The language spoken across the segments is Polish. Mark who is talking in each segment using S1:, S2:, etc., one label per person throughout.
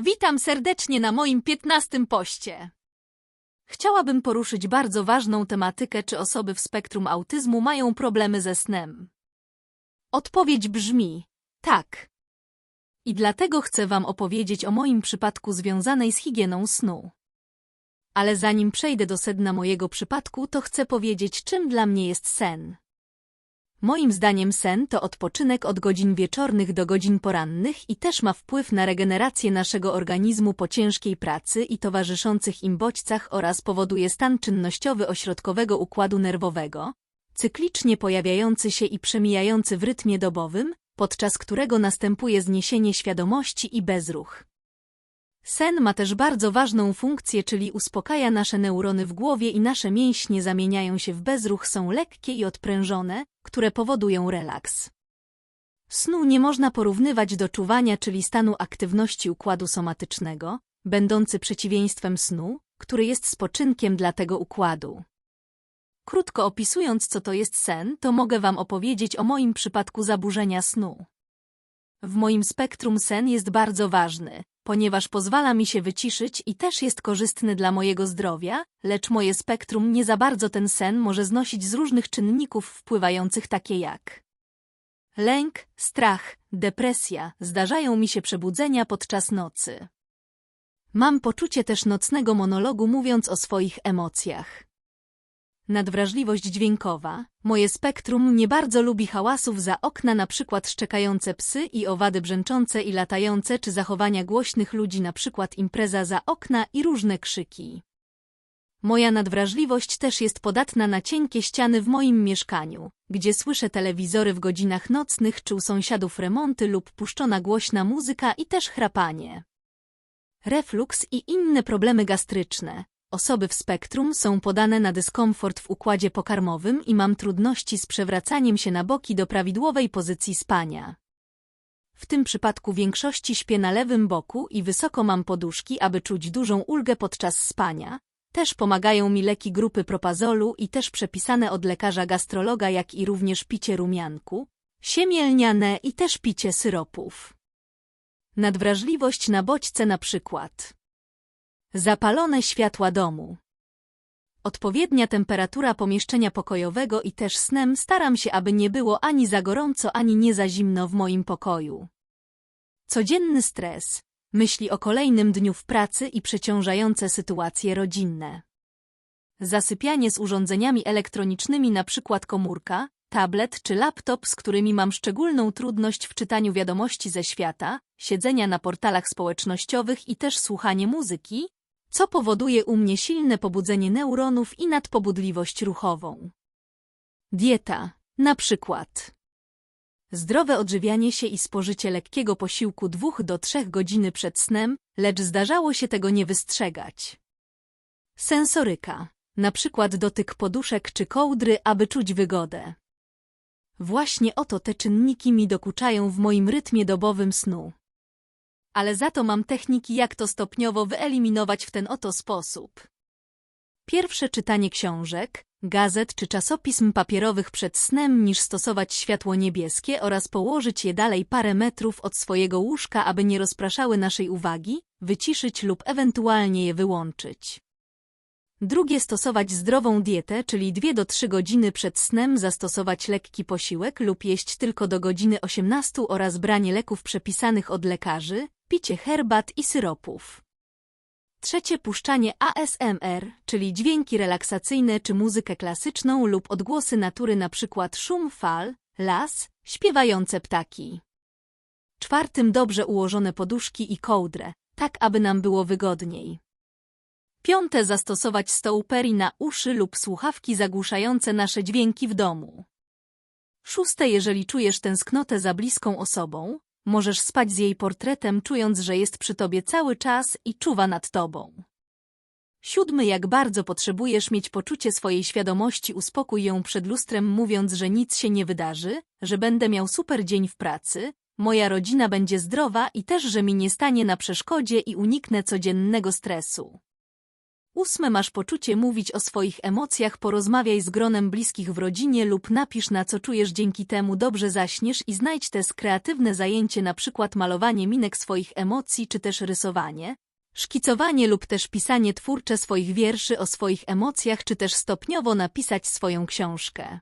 S1: Witam serdecznie na moim piętnastym poście. Chciałabym poruszyć bardzo ważną tematykę, czy osoby w spektrum autyzmu mają problemy ze snem. Odpowiedź brzmi tak. I dlatego chcę Wam opowiedzieć o moim przypadku związanej z higieną snu. Ale zanim przejdę do sedna mojego przypadku, to chcę powiedzieć, czym dla mnie jest sen. Moim zdaniem sen to odpoczynek od godzin wieczornych do godzin porannych i też ma wpływ na regenerację naszego organizmu po ciężkiej pracy i towarzyszących im bodźcach oraz powoduje stan czynnościowy ośrodkowego układu nerwowego, cyklicznie pojawiający się i przemijający w rytmie dobowym, podczas którego następuje zniesienie świadomości i bezruch. Sen ma też bardzo ważną funkcję, czyli uspokaja nasze neurony w głowie i nasze mięśnie zamieniają się w bezruch, są lekkie i odprężone, które powodują relaks. Snu nie można porównywać do czuwania, czyli stanu aktywności układu somatycznego, będący przeciwieństwem snu, który jest spoczynkiem dla tego układu. Krótko opisując, co to jest sen, to mogę Wam opowiedzieć o moim przypadku zaburzenia snu. W moim spektrum sen jest bardzo ważny, ponieważ pozwala mi się wyciszyć i też jest korzystny dla mojego zdrowia, lecz moje spektrum nie za bardzo ten sen może znosić z różnych czynników wpływających takie jak lęk, strach, depresja, zdarzają mi się przebudzenia podczas nocy. Mam poczucie też nocnego monologu mówiąc o swoich emocjach. Nadwrażliwość dźwiękowa. Moje spektrum nie bardzo lubi hałasów za okna, na przykład szczekające psy i owady brzęczące i latające, czy zachowania głośnych ludzi, na przykład impreza za okna i różne krzyki. Moja nadwrażliwość też jest podatna na cienkie ściany w moim mieszkaniu, gdzie słyszę telewizory w godzinach nocnych, czy u sąsiadów remonty lub puszczona głośna muzyka i też chrapanie. Refluks i inne problemy gastryczne. Osoby w spektrum są podane na dyskomfort w układzie pokarmowym i mam trudności z przewracaniem się na boki do prawidłowej pozycji spania. W tym przypadku większości śpię na lewym boku i wysoko mam poduszki, aby czuć dużą ulgę podczas spania. Też pomagają mi leki grupy propazolu i też przepisane od lekarza gastrologa, jak i również picie rumianku, siemielniane i też picie syropów. Nadwrażliwość na bodźce na przykład. Zapalone światła domu. Odpowiednia temperatura pomieszczenia pokojowego i też snem staram się, aby nie było ani za gorąco, ani nie za zimno w moim pokoju. Codzienny stres, myśli o kolejnym dniu w pracy i przeciążające sytuacje rodzinne. Zasypianie z urządzeniami elektronicznymi, przykład komórka, tablet czy laptop, z którymi mam szczególną trudność w czytaniu wiadomości ze świata, siedzenia na portalach społecznościowych i też słuchanie muzyki, co powoduje u mnie silne pobudzenie neuronów i nadpobudliwość ruchową. Dieta, na przykład. Zdrowe odżywianie się i spożycie lekkiego posiłku dwóch do trzech godziny przed snem, lecz zdarzało się tego nie wystrzegać. Sensoryka, na przykład dotyk poduszek czy kołdry, aby czuć wygodę. Właśnie oto te czynniki mi dokuczają w moim rytmie dobowym snu ale za to mam techniki, jak to stopniowo wyeliminować w ten oto sposób. Pierwsze czytanie książek, gazet czy czasopism papierowych przed snem niż stosować światło niebieskie oraz położyć je dalej parę metrów od swojego łóżka, aby nie rozpraszały naszej uwagi, wyciszyć lub ewentualnie je wyłączyć. Drugie stosować zdrową dietę, czyli 2 do 3 godziny przed snem zastosować lekki posiłek lub jeść tylko do godziny 18 oraz branie leków przepisanych od lekarzy, picie herbat i syropów. Trzecie puszczanie ASMR, czyli dźwięki relaksacyjne czy muzykę klasyczną lub odgłosy natury np. szum fal, las, śpiewające ptaki. Czwartym dobrze ułożone poduszki i kołdrę, tak aby nam było wygodniej. Piąte zastosować stołperi na uszy lub słuchawki zagłuszające nasze dźwięki w domu. Szóste jeżeli czujesz tęsknotę za bliską osobą, Możesz spać z jej portretem, czując, że jest przy tobie cały czas i czuwa nad tobą. Siódmy, jak bardzo potrzebujesz mieć poczucie swojej świadomości, uspokój ją przed lustrem, mówiąc, że nic się nie wydarzy, że będę miał super dzień w pracy, moja rodzina będzie zdrowa i też, że mi nie stanie na przeszkodzie i uniknę codziennego stresu. Ósme masz poczucie mówić o swoich emocjach, porozmawiaj z gronem bliskich w rodzinie lub napisz na co czujesz dzięki temu dobrze zaśniesz i znajdź też kreatywne zajęcie na przykład malowanie minek swoich emocji czy też rysowanie, szkicowanie lub też pisanie twórcze swoich wierszy o swoich emocjach czy też stopniowo napisać swoją książkę.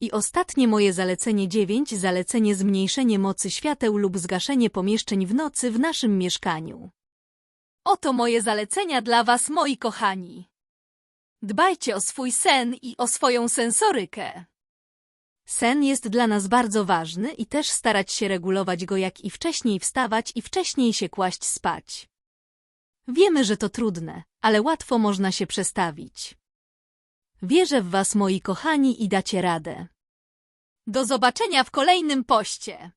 S1: I ostatnie moje zalecenie 9 zalecenie zmniejszenie mocy świateł lub zgaszenie pomieszczeń w nocy w naszym mieszkaniu. Oto moje zalecenia dla Was, moi kochani. Dbajcie o swój sen i o swoją sensorykę. Sen jest dla nas bardzo ważny i też starać się regulować go jak i wcześniej wstawać i wcześniej się kłaść spać. Wiemy, że to trudne, ale łatwo można się przestawić. Wierzę w Was, moi kochani, i dacie radę. Do zobaczenia w kolejnym poście.